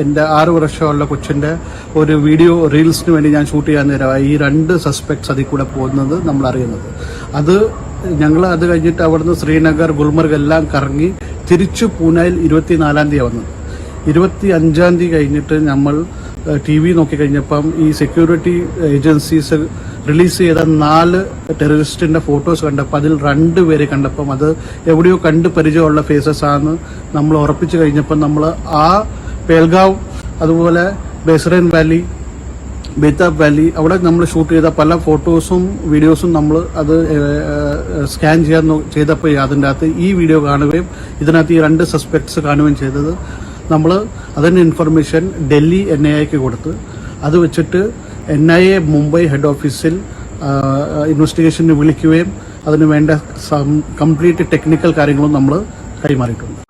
എന്റെ ആറ് വർഷമുള്ള കൊച്ചിന്റെ ഒരു വീഡിയോ റീൽസിന് വേണ്ടി ഞാൻ ഷൂട്ട് ചെയ്യാൻ നേരമായി. ഈ രണ്ട് സസ്പെക്ട്സ് അതിൽ കൂടെ പോകുന്നത് നമ്മൾ അറിയുന്നത്. അത് ഞങ്ങൾ അത് കഴിഞ്ഞിട്ട് അവിടുന്ന് ശ്രീനഗർ ഗുൽമർഗ് എല്ലാം കറങ്ങി തിരിച്ചു പൂനെയിൽ ഇരുപത്തിനാലാം തീയതി വന്നത് ഇരുപത്തി അഞ്ചാം തീയതി കഴിഞ്ഞിട്ട് നമ്മൾ ടി വി നോക്കിക്കഴിഞ്ഞപ്പം ഈ സെക്യൂരിറ്റി ഏജൻസീസ് റിലീസ് ചെയ്ത നാല് ടെററിസ്റ്റിന്റെ ഫോട്ടോസ് കണ്ടപ്പോൾ അതിൽ രണ്ട് പേരെ കണ്ടപ്പം അത് എവിടെയോ കണ്ട് പരിചയമുള്ള ഫേസസ് ആണെന്ന് നമ്മൾ ഉറപ്പിച്ചു കഴിഞ്ഞപ്പം നമ്മൾ ആ പേൽഗാവ് അതുപോലെ ബെസ്റൈൻ വാലി ബേതാബ് വാലി. അവിടെ നമ്മൾ ഷൂട്ട് ചെയ്ത പല ഫോട്ടോസും വീഡിയോസും നമ്മൾ അത് സ്കാൻ ചെയ്യാൻ ചെയ്തപ്പോൾ അതിന്റെ അകത്ത് ഈ വീഡിയോ കാണുകയും ഇതിനകത്ത് ഈ രണ്ട് സസ്പെക്ട്സ് കാണുകയും ചെയ്തത്. നമ്മൾ അതിന്റെ ഇൻഫർമേഷൻ ഡൽഹി എൻ ഐ എക്ക് കൊടുത്ത്. അത് വെച്ചിട്ട് N I A Mumbai head ഓഫീസിൽ ഇൻവെസ്റ്റിഗേഷന് വിളിക്കുകയും അതിന് വേണ്ട കംപ്ലീറ്റ് ടെക്നിക്കൽ കാര്യങ്ങളും നമ്മൾ കൈമാറിയിട്ടുണ്ട്.